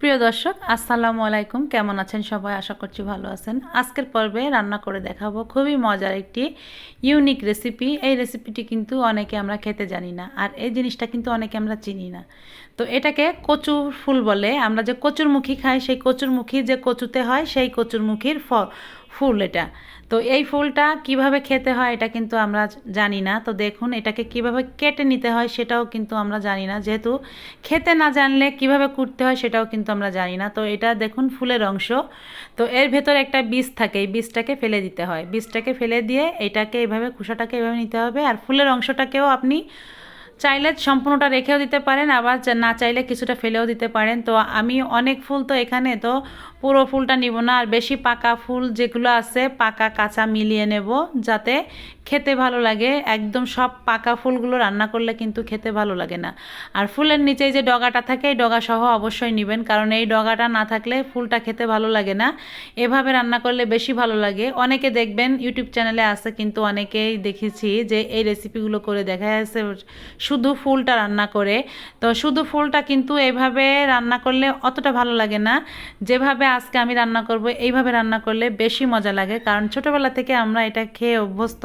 প্রিয় দর্শক, আসসালামু আলাইকুম। কেমন আছেন সবাই? আশা করছি ভালো আছেন। আজকের পর্বে রান্না করে দেখাবো খুবই মজার একটি ইউনিক রেসিপি এই রেসিপিটি কিন্তু অনেকে আমরা খেতে জানি না, আর এই জিনিসটা কিন্তু অনেকে আমরা চিনি না। তো এটাকে কচুর ফুল বলে। আমরা যে কচুরমুখী খাই, সেই কচুরমুখী যে কচুতে হয়, সেই কচুরমুখীর ফ ফুল এটা। তো এই ফুলটা কীভাবে খেতে হয় এটা কিন্তু আমরা জানি না। তো দেখুন এটাকে কীভাবে কেটে নিতে হয় সেটাও কিন্তু আমরা জানি না। যেহেতু খেতে না জানলে কীভাবে কুটতে হয় সেটাও কিন্তু আমরা জানি না। তো এটা দেখুন ফুলের অংশ। তো এর ভেতর একটা বীজ থাকে, এই বীজটাকে ফেলে দিতে হয়। বীজটাকে ফেলে দিয়ে এটাকে এইভাবে খোসাটাকে এভাবে নিতে হবে। আর ফুলের অংশটাকেও আপনি চাইলে সম্পূর্ণটা রেখেও দিতে পারেন, আবার না চাইলে কিছুটা ফেলেও দিতে পারেন। তো আমি অনেক ফুল তো এখানে, তো পুরো ফুলটা নিব না, আর বেশি পাকা ফুল যেগুলো আছে পাকা কাঁচা মিলিয়ে নেব যাতে খেতে ভালো লাগে। একদম সব পাকা ফুলগুলো রান্না করলে কিন্তু খেতে ভালো লাগে না। আর ফুলের নিচে যে ডগাটা থাকে, এই ডগা সহ অবশ্যই নেবেন, কারণ এই ডগাটা না থাকলে ফুলটা খেতে ভালো লাগে না। এভাবে রান্না করলে বেশি ভালো লাগে। অনেকে দেখবেন ইউটিউব চ্যানেলে আছে, কিন্তু অনেকেই দেখেছি যে এই রেসিপিগুলো করে দেখা যাচ্ছে শুধু ফুলটা রান্না করে। তো শুধু ফুলটা কিন্তু এভাবে রান্না করলে অতটা ভালো লাগে না। যেভাবে আজকে আমি রান্না করব, এইভাবে রান্না করলে বেশি মজা লাগে। কারণ ছোটোবেলা থেকে আমরা এটা খেয়ে অভ্যস্ত।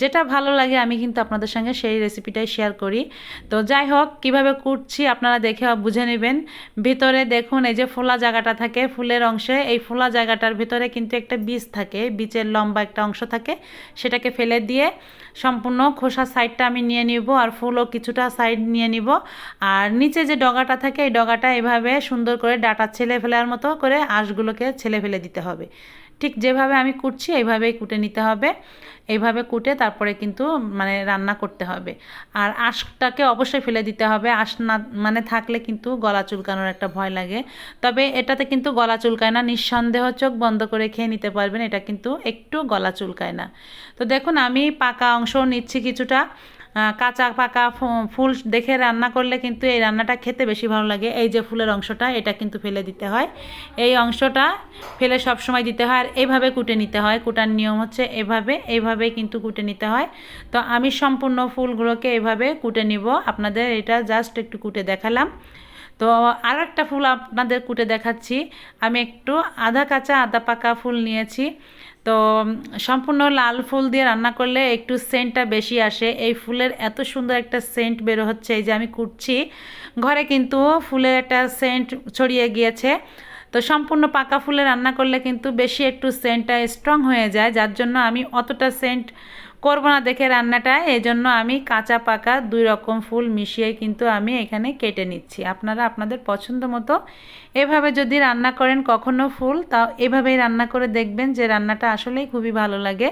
যেটা ভালো লাগে, আমি কিন্তু আপনাদের সঙ্গে সেই রেসিপিটাই শেয়ার করি। তো যাই হোক, কীভাবে কুটছি আপনারা দেখে বুঝে নেবেন। ভিতরে দেখুন, এই যে ফোলা জায়গাটা থাকে ফুলের অংশে, এই ফোলা জায়গাটার ভিতরে কিন্তু একটা বীজ থাকে। বীজের লম্বা একটা অংশ থাকে, সেটাকে ফেলে দিয়ে সম্পূর্ণ খোসা সাইডটা আমি নিয়ে নিব আর ফুলও কিছুটা সাইড নিয়ে নিব। আর নিচে যে ডগাটা থাকে, এই ডগাটা এভাবে সুন্দর করে ডাটা ছেলে ফেলার মতো করে আঁশগুলোকে ছেলে ফেলে দিতে হবে। ঠিক যেভাবে আমি কুটছি, এইভাবেই কুটে নিতে হবে। এইভাবে কুটে তারপরে কিন্তু মানে রান্না করতে হবে। আর আঁশটাকে অবশ্যই ফেলে দিতে হবে। আঁশ না মানে থাকলে কিন্তু গলা চুলকানোর একটা ভয় লাগে। তবে এটাতে কিন্তু গলা চুলকায় না। নিঃসন্দেহ চোখ বন্ধ করে খেয়ে নিতে পারবেন। এটা কিন্তু একটু গলা চুলকায় না। তো দেখুন, আমি পাকা অংশ নিচ্ছি কিছুটা। কাঁচা, পাকা ফুল দেখে রান্না করলে কিন্তু এই রান্নাটা খেতে বেশি ভালো লাগে। এই যে ফুলের অংশটা, এটা কিন্তু ফেলে দিতে হয়। এই অংশটা ফেলে সব সময় দিতে হয় আর এইভাবে কুটে নিতে হয়। কুটার নিয়ম হচ্ছে এভাবে এইভাবেই কিন্তু কুটে নিতে হয়। তো আমি সম্পূর্ণ ফুলগুলোকে এভাবে কুটে নিব। আপনাদের এটা জাস্ট একটু কুটে দেখালাম। তো আর একটা ফুল আপনাদের কুটে দেখাচ্ছি। আমি একটু আধা কাঁচা, আধা পাকা ফুল নিয়েছি। তো সম্পূর্ণ লাল ফুল দিয়ে রান্না করলে একটু সেন্টটা বেশি আসে। এই ফুলের এত সুন্দর একটা সেন্ট বেরো হচ্ছে, এই যে আমি কুটছি। ঘরে কিন্তু ফুলের একটা সেন্ট ছড়িয়ে গিয়েছে। তো সম্পূর্ণ পাকা ফুলে রান্না করলে কিন্তু বেশি একটু সেন্টটা স্ট্রং হয়ে যায়, যার জন্য আমি অতটা সেন্ট করব না দেখে রান্নাটা এই জন্য আমি কাঁচা পাকা দুই রকম ফুল মিশিয়ে কিন্তু আমি এখানে কেটে নিচ্ছি। আপনারা আপনাদের পছন্দ মতো এভাবে যদি রান্না করেন কখনো ফুল, তা এভাবেই রান্না করে দেখবেন যে রান্নাটা আসলেই খুবই ভালো লাগে।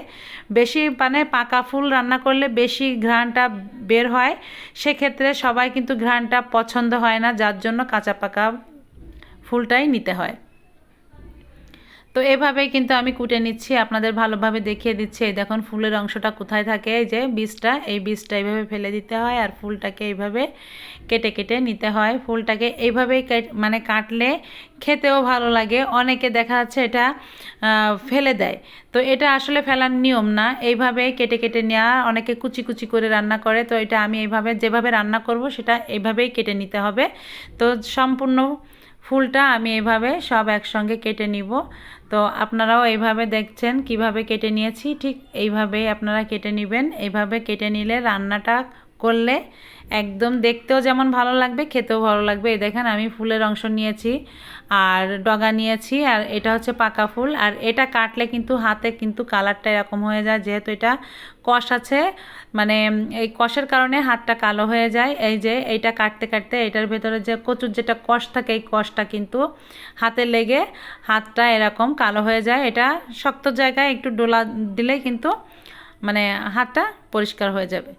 বেশি মানে পাকা ফুল রান্না করলে বেশি ঘ্রাণটা বের হয়, সেক্ষেত্রে সবাই কিন্তু ঘ্রাণটা পছন্দ হয় না, যার জন্য কাঁচা পাকা ফুলটাই নিতে হয়। তো এভাবেই কিন্তু আমি কুটে নিচ্ছি, আপনাদের ভালোভাবে দেখিয়ে দিচ্ছি। এই দেখুন, ফুলের অংশটা কোথায় থাকে? এই যে বীজটা, এই বীজটা এইভাবে ফেলে দিতে হয় আর ফুলটাকে এইভাবে কেটে কেটে নিতে হয়। ফুলটাকে এইভাবেই মানে কাটলে খেতেও ভালো লাগে। অনেকে দেখা যাচ্ছে এটা ফেলে দেয়। তো এটা আসলে ফেলার নিয়ম না। এইভাবেই কেটে কেটে নেওয়া, অনেকে কুচি কুচি করে রান্না করে। তো এটা আমি এইভাবে, যেভাবে রান্না করব, সেটা এইভাবেই কেটে নিতে হবে। তো সম্পূর্ণ ফুলটা আমি এভাবে সব একসঙ্গে কেটে নিব। তো আপনারাও এইভাবে দেখছেন কীভাবে কেটে নিয়েছি, ঠিক এইভাবেই আপনারা কেটে নেবেন। এইভাবে কেটে নিলে রান্নাটা করলে একদম দেখতেও যেমন ভালো লাগবে, খেতেও ভালো লাগবে। এই দেখেন আমি ফুলের অংশ নিয়েছি আর ডগা নিয়েছি আর এটা হচ্ছে পাকা ফুল। আর এটা কাটলে কিন্তু হাতে কিন্তু কালারটা এরকম হয়ে যায়, যেহেতু এটা কষ আছে মানে এই কষের কারণে হাতটা কালো হয়ে যায়। এই যে এইটা কাটতে কাটতে এটার ভেতরে যে কচুর যেটা কষ থাকে, এই কষটা কিন্তু হাতে লেগে হাতটা এরকম কালো হয়ে যায়। এটা শক্ত জায়গায় একটু ডোলা দিলে কিন্তু মানে হাতটা পরিষ্কার হয়ে যাবে।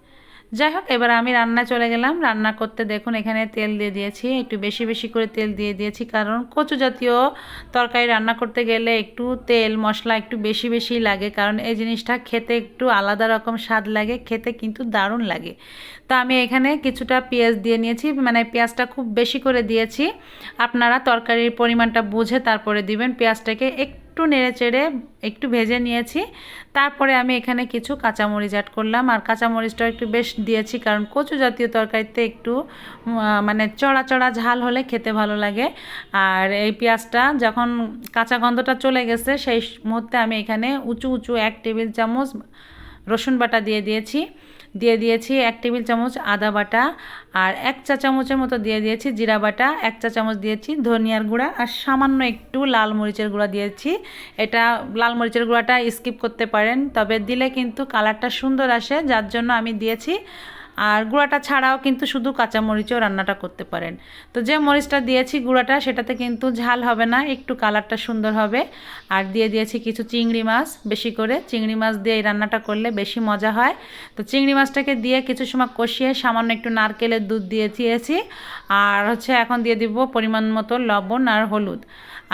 যাই হোক, এবার আমি রান্না চলে গেলাম। রান্না করতে দেখুন, এখানে তেল দিয়ে দিয়েছি, একটু বেশি বেশি করে তেল দিয়ে দিয়েছি, কারণ কচু জাতীয় তরকারি রান্না করতে গেলে একটু তেল, মশলা একটু বেশি বেশি লাগে, কারণ এই জিনিসটা খেতে একটু আলাদা রকম স্বাদ লাগে, খেতে কিন্তু দারুণ লাগে। তো আমি এখানে কিছুটা পেঁয়াজ দিয়ে নিয়েছি মানে পেঁয়াজটা খুব বেশি করে দিয়েছি। আপনারা তরকারির পরিমাণটা বুঝে তারপরে দিবেন, পেঁয়াজটাকে একটু একটু নেড়ে চেড়ে একটু ভেজে নিয়েছি। তারপরে আমি এখানে কিছু কাঁচামরিচ অ্যাড করলাম। আর কাঁচামরিচটাও একটু বেশ দিয়েছি, কারণ কচু জাতীয় তরকারিতে একটু মানে চড়া চড়া ঝাল হলে খেতে ভালো লাগে। আর এই পেঁয়াজটা যখন কাঁচা গন্ধটা চলে গেছে, সেই মুহূর্তে আমি এখানে উঁচু উঁচু এক টেবিল চামচ রসুন বাটা দিয়ে দিয়েছি। দিয়ে দিয়েছি এক টেবিল চামচ আদা বাটা আর এক চা চামচের মতো দিয়ে দিয়েছি জিরা বাটা। এক চা চামচ দিয়েছি ধনিয়ার গুঁড়া আর সামান্য একটু লাল মরিচের গুঁড়া দিয়েছি। এটা লাল মরিচের গুঁড়াটা স্কিপ করতে পারেন, তবে দিলে কিন্তু কালারটা সুন্দর আসে, যার জন্য আমি দিয়েছি আর গুঁড়াটা ছাড়াও কিন্তু শুধু কাঁচা মরিচেও রান্নাটা করতে পারেন। তো যে মরিচটা দিয়েছি গুঁড়াটা, সেটাতে কিন্তু ঝাল হবে না, একটু কালারটা সুন্দর হবে। আর দিয়ে দিয়েছি কিছু চিংড়ি মাছ, বেশি করে। চিংড়ি মাছ দিয়ে এই রান্নাটা করলে বেশি মজা হয়। তো চিংড়ি মাছটাকে দিয়ে কিছু সময় কষিয়ে সামান্য একটু নারকেলের দুধ দিয়ে দিয়েছি। আর হচ্ছে এখন দিয়ে দিব পরিমাণ মতো লবণ আর হলুদ।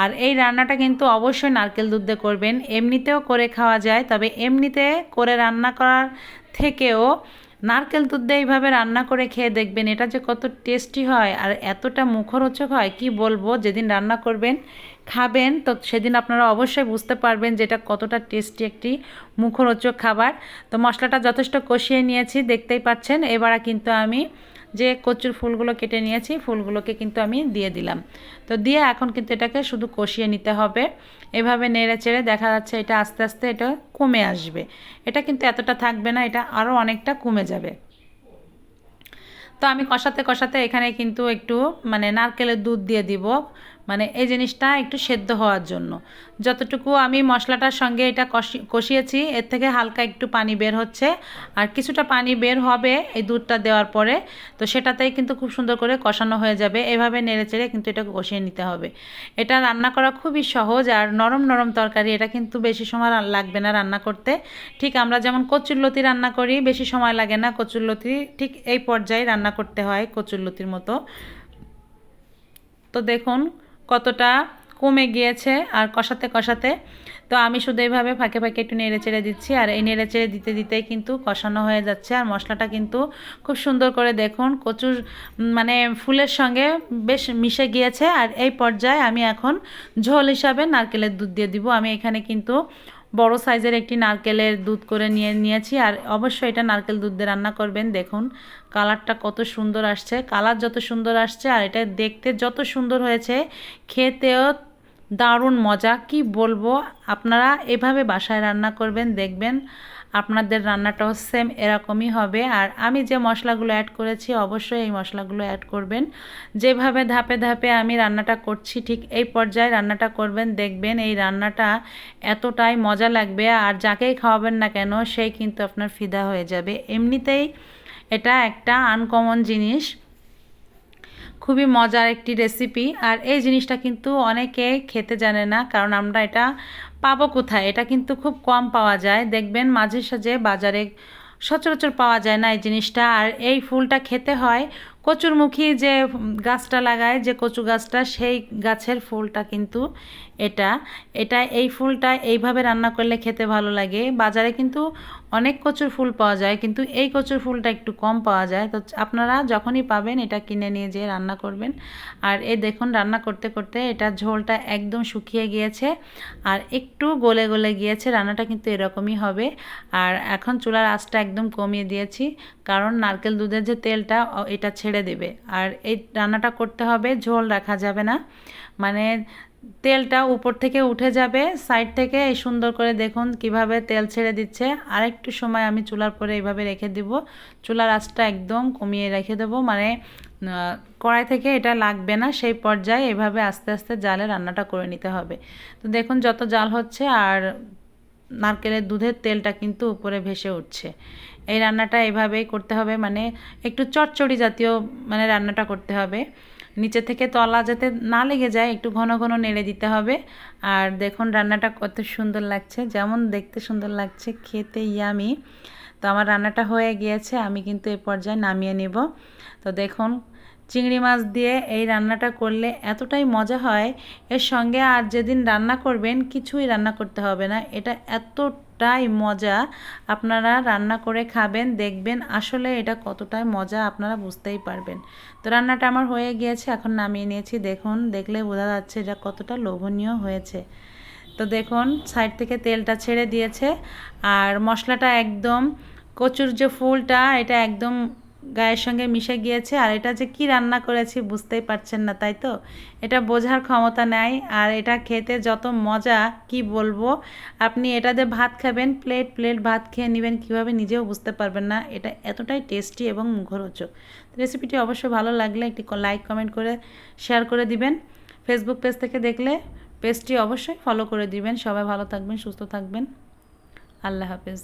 আর এই রান্নাটা কিন্তু অবশ্যই নারকেল দুধ দিয়ে করবেন। এমনিতেও করে খাওয়া যায়, তবে এমনিতে করে রান্না করার থেকেও নারকেল দুধ দিয়ে এইভাবে রান্না করে খেয়ে দেখবেন, এটা যে কত টেস্টি হয় আর এতটা মুখরোচক হয়, কি বলব? যেদিন রান্না করবেন, খাবেন, তো সেদিন আপনারা অবশ্যই বুঝতে পারবেন যে এটা কতটা টেস্টি একটি মুখরোচক খাবার। তো মশলাটা যথেষ্ট কষিয়ে নিয়েছি, দেখতেই পাচ্ছেন। এবারে কিন্তু আমি যে কচুর ফুলগুলো কেটে নিয়েছি, ফুলগুলোকে কিন্তু আমি দিয়ে দিলাম। তো দিয়ে এখন কিন্তু এটাকে শুধু কষিয়ে নিতে হবে। এভাবে নেড়ে চেড়ে দেখা যাচ্ছে এটা আস্তে আস্তে এটা কমে আসবে। এটা কিন্তু এতটা থাকবে না, এটা আরও অনেকটা কমে যাবে। তো আমি কষাতে কষাতে এখানে কিন্তু একটু মানে নারকেলের দুধ দিয়ে দিব। মানে এই জিনিসটা একটু সেদ্ধ হওয়ার জন্য। যতটুকু আমি মশলাটার সঙ্গে এটা কষি, কষিয়েছি, এর থেকে হালকা একটু পানি বের হচ্ছে। আর কিছুটা পানি বের হবে এই দুধটা দেওয়ার পরে, তো সেটাতেই কিন্তু খুব সুন্দর করে কষানো হয়ে যাবে। এভাবে নেড়ে চেড়ে কিন্তু এটাকে কষিয়ে নিতে হবে। এটা রান্না করা খুবই সহজ আর নরম নরম তরকারি, এটা কিন্তু বেশি সময় লাগবে না রান্না করতে। ঠিক আমরা যেমন কচুরলতি রান্না করি, বেশি সময় লাগে না কচুরলতি, ঠিক এই পর্যায়ে রান্না করতে হয় কচুরলতির মতো। তো দেখুন কতটা কমে গিয়েছে আর কষাতে কষাতে। তো আমি শুধু এইভাবে ফাঁকে ফাঁকে একটু নেড়ে চেড়ে দিচ্ছি। আর এই নেড়ে চেড়ে দিতে দিতেই কিন্তু কষানো হয়ে যাচ্ছে। আর মশলাটা কিন্তু খুব সুন্দর করে দেখুন, কচুর মানে ফুলের সঙ্গে বেশ মিশে গিয়েছে। আর এই পর্যায়ে আমি এখন ঝোল হিসাবে নারকেলের দুধ দিয়ে দিব। আমি এখানে কিন্তু বড় সাইজের একটি নারকেলের দুধ করে নিয়ে নিয়েছি আর অবশ্যই এটা নারকেল দুধ দিয়ে রান্না করবেন। দেখুন, কালারটা কত সুন্দর আসছে, কালার যত সুন্দর আসছে আর এটা দেখতে যত সুন্দর হয়েছে, খেতেও দারুণ মজা। কি বলব, আপনারা এভাবে বাসায় রান্না করবেন, দেখবেন আপনাদের রান্নাটাও সেম এরকমই হবে। আর আমি যে মশলাগুলো অ্যাড করেছি, অবশ্যই এই মশলাগুলো অ্যাড করবেন। যেভাবে ধাপে ধাপে আমি রান্নাটা করছি, ঠিক এই পর্যায়ে রান্নাটা করবেন। দেখবেন এই রান্নাটা এতটাই মজা লাগবে, আর যাকেই খাওয়াবেন না কেন, সেই কিন্তু আপনার ফিদা হয়ে যাবে। এমনিতেই এটা একটা আনকমন জিনিস। খুবই মজার একটি রেসিপি আর এই জিনিসটা কিন্তু অনেকে খেতে জানে না, কারণ আমরা এটা পাবো কোথায়? এটা কিন্তু খুব কম পাওয়া যায়। দেখবেন মাঝে সাঝে বাজারে সচরাচর পাওয়া যায় না এই জিনিসটা। আর এই ফুলটা খেতে হয় কচুরমুখী যে গাছটা লাগায়, যে কচু গাছটা, সেই গাছের ফুলটা কিন্তু এটা। এটা এই ফুলটা এইভাবে রান্না করলে খেতে ভালো লাগে। বাজারে কিন্তু অনেক কচুর ফুল পাওয়া যায়, কিন্তু এই কচুর ফুলটা একটু কম পাওয়া যায়। তো আপনারা যখনই পাবেন, এটা কিনে নিয়ে যেয়ে রান্না করবেন। আর এই দেখুন, রান্না করতে করতে এটা ঝোলটা একদম শুকিয়ে গিয়েছে। আর একটু গলে গলে গিয়েছে, রান্নাটা কিন্তু এরকমই হবে। আর এখন চুলার আঁচটা একদম কমিয়ে দিয়েছি, কারণ নারকেল দুধের যে তেলটা এটা ছেড়ে দেবে। আর এই রান্নাটা করতে হবে, ঝোল রাখা যাবে না। মানে তেলটা উপর থেকে উঠে যাবে। সাইড থেকে এই সুন্দর করে দেখুন কীভাবে তেল ছেড়ে দিচ্ছে। আরেকটু সময় আমি চুলার পরে এইভাবে রেখে দিব। চুলার আঁচটা একদম কমিয়ে রেখে দেবো। মানে কড়াই থেকে এটা লাগবে না। সেই পর্যায়ে এভাবে আস্তে আস্তে জালে রান্নাটা করে নিতে হবে। তো দেখুন যত জাল হচ্ছে আর নারকেলের দুধের তেলটা কিন্তু উপরে ভেসে উঠছে। এই রান্নাটা এভাবেই করতে হবে। মানে একটু চটচড়ি জাতীয় মানে রান্নাটা করতে হবে। নিচে থেকে তলা যাতে না লেগে যায়, একটু ঘন ঘন নেড়ে দিতে হবে। আর দেখুন, রান্নাটা কত সুন্দর লাগছে। যেমন দেখতে সুন্দর লাগছে, খেতে ইয়ামি। তো আমার রান্নাটা হয়ে গিয়েছে, আমি কিন্তু এ পর্যায়ে নামিয়ে নেব। তো দেখুন, চিংড়ি মাছ দিয়ে এই রান্নাটা করলে এতটাই মজা হয়। এর সঙ্গে আর যেদিন রান্না করবেন, কিছুই রান্না করতে হবে না। এটা এতটাই মজা আপনারা রান্না করে খাবেন, দেখবেন আসলে এটা কতটাই মজা আপনারা বুঝতেই পারবেন। তো রান্নাটা আমার হয়ে গিয়েছে, এখন নামিয়ে নিয়েছি। দেখুন, দেখলে বোঝা যাচ্ছে এটা কতটা লোভনীয় হয়েছে। তো দেখুন, সাইড থেকে তেলটা ছেড়ে দিয়েছে, আর মশলাটা একদম কচুর যে ফুলটা, এটা একদম গায়ের সঙ্গে মিশে গিয়েছে আর এটা যে কি রান্না করেছি বুঝতেই পারছেন না, তাই তো? এটা বোঝার ক্ষমতা নেই আর এটা খেতে যত মজা, কি বলব? আপনি এটা দিয়ে ভাত খাবেন, প্লেট প্লেট ভাত খেয়ে নেবেন, কীভাবে নিজেও বুঝতে পারবেন না, এটা এতটাই টেস্টি এবং মুখরোচক। রেসিপিটি অবশ্যই ভালো লাগলে একটি লাইক কমেন্ট করে শেয়ার করে দিবেন। ফেসবুক পেজ থেকে দেখলে পেজটি অবশ্যই ফলো করে দিবেন। সবাই ভালো থাকবেন, সুস্থ থাকবেন। আল্লাহ হাফেজ।